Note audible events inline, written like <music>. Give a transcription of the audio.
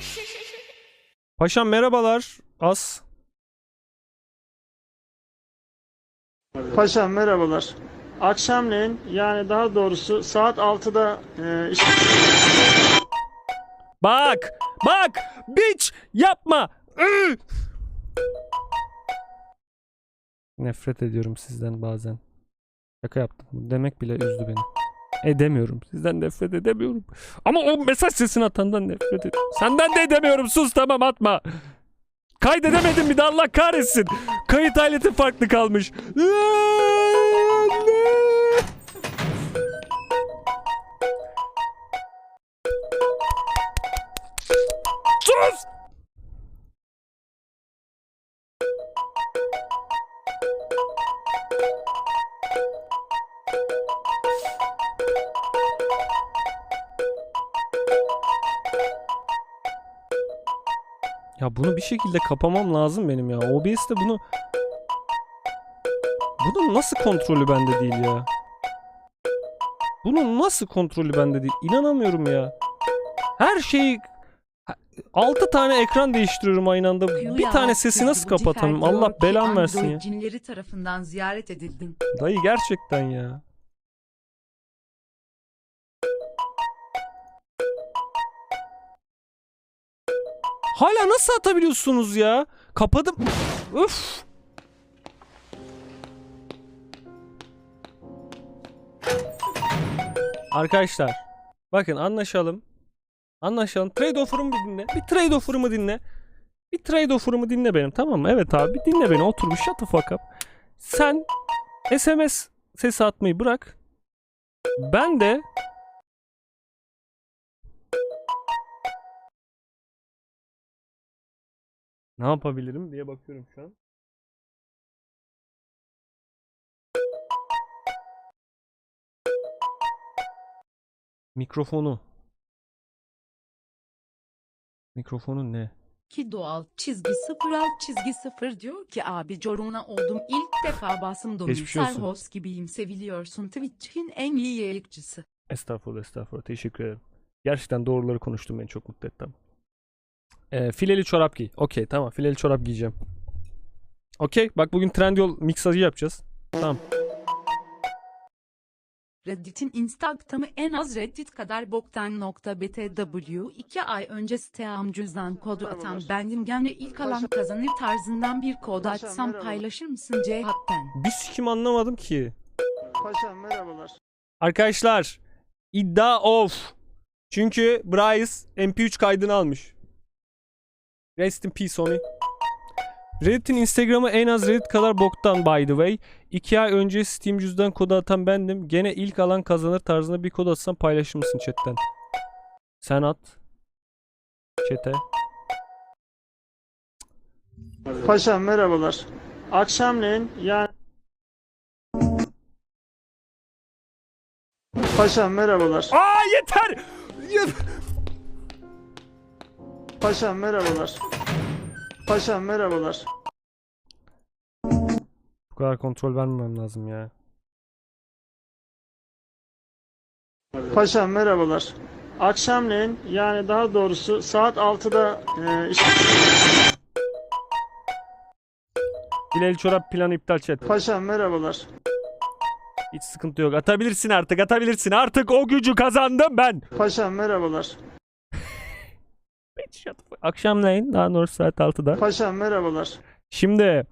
<laughs> Paşam merhabalar. As. Paşam merhabalar. Akşamleyin yani daha doğrusu saat 6'da e, iş- Bak. Bak. Biç. Yapma. Iı! Nefret ediyorum sizden bazen. Şaka yaptım. Demek bile üzdü beni. Edemiyorum. Sizden nefret edemiyorum. Ama o mesaj sesini atandan nefret ediyorum. Senden de edemiyorum. Sus tamam atma. Kaydedemedim bir de Allah kahretsin. Kayıt aleti farklı kalmış. Sus! Ya bunu bir şekilde kapamam lazım benim ya. OBS'te bunu bunun nasıl kontrolü bende değil ya? Bunun nasıl kontrolü bende değil? İnanamıyorum ya. Her şeyi 6 tane ekran değiştiriyorum aynı anda. Bir tane sesi nasıl kapatamam? Allah belam versin ya. cinleri tarafından ziyaret edildin. Dayı gerçekten ya. Hala nasıl atabiliyorsunuz ya? Kapadım. Üf. Arkadaşlar bakın anlaşalım. Anlaşalım. Trade offer'ımı bir dinle. Bir trade offer'ımı dinle. Bir trade offer'ımı dinle benim tamam mı? Evet abi dinle beni. Otur bir shut the fuck up. Sen SMS sesi atmayı bırak. Ben de ne yapabilirim diye bakıyorum şu an. Mikrofonu. Mikrofonu ne? Ki doğal çizgi sıfır alt çizgi sıfır diyor ki abi corona oldum ilk defa basım dolu Geçmiş olsun. sarhoş gibiyim seviliyorsun Twitch'in en iyi yayıncısı. Estağfurullah estağfurullah teşekkür ederim. Gerçekten doğruları konuştum beni çok mutlu ettim. Ee, fileli çorap giy. Okey tamam fileli çorap giyeceğim. Okey bak bugün Trendyol mixajı yapacağız. Tamam. Reddit'in Instagram'ı en az Reddit kadar boktan nokta btw 2 ay önce siteam cüzdan kodu atan bendim gemle ilk alan kazanır tarzından bir kod açsam paylaşır mısın Cihat'ten? Bir sikim anlamadım ki. Paşam merhabalar. Arkadaşlar iddia off. Çünkü Bryce MP3 kaydını almış. Rest in peace Sony. Reddit'in Instagram'ı en az Reddit kadar boktan by the way. 2 ay önce Steam cüzdan kodu atan bendim. Gene ilk alan kazanır tarzında bir kod atsam paylaşır mısın chatten? Sen at. Chat'e. Paşam merhabalar. Akşamleyin yani Paşam merhabalar. Aa yeter! Ye- Paşam merhabalar. Paşam merhabalar. Bu kadar kontrol vermemem lazım ya. Paşam merhabalar. Akşamleyin yani daha doğrusu saat 6'da e, iş- Hilal çorap planı iptal chat. Paşam merhabalar. Hiç sıkıntı yok. Atabilirsin artık atabilirsin. Artık o gücü kazandım ben. Paşam merhabalar. Akşamleyin daha doğrusu saat 6'da. Paşam merhabalar. Şimdi